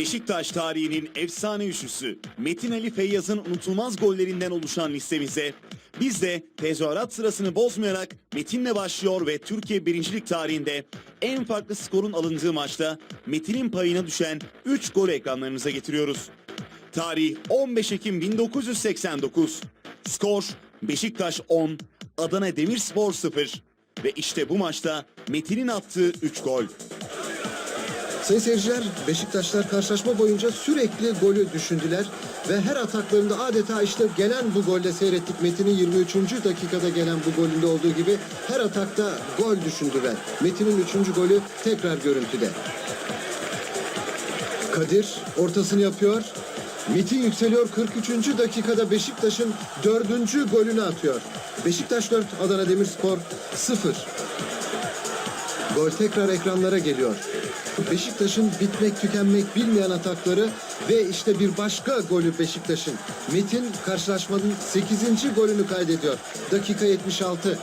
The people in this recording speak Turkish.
Beşiktaş tarihinin efsane üçlüsü Metin Ali Feyyaz'ın unutulmaz gollerinden oluşan listemize biz de tezahürat sırasını bozmayarak Metin'le başlıyor ve Türkiye birincilik tarihinde en farklı skorun alındığı maçta Metin'in payına düşen 3 gol ekranlarınıza getiriyoruz. Tarih 15 Ekim 1989. Skor Beşiktaş 10, Adana Demirspor 0 ve işte bu maçta Metin'in attığı 3 gol. Sayın seyirciler, Beşiktaşlar karşılaşma boyunca sürekli golü düşündüler ve her ataklarında adeta işte gelen bu golle seyrettik. Metin'in 23. dakikada gelen bu golünde olduğu gibi her atakta gol düşündüler. Metin'in 3. golü tekrar görüntüde. Kadir ortasını yapıyor. Metin yükseliyor 43. dakikada Beşiktaş'ın 4. golünü atıyor. Beşiktaş 4, Adana Demirspor 0. Gol tekrar ekranlara geliyor. Beşiktaş'ın bitmek tükenmek bilmeyen atakları ve işte bir başka golü Beşiktaş'ın. Metin karşılaşmanın 8. golünü kaydediyor. Dakika 76.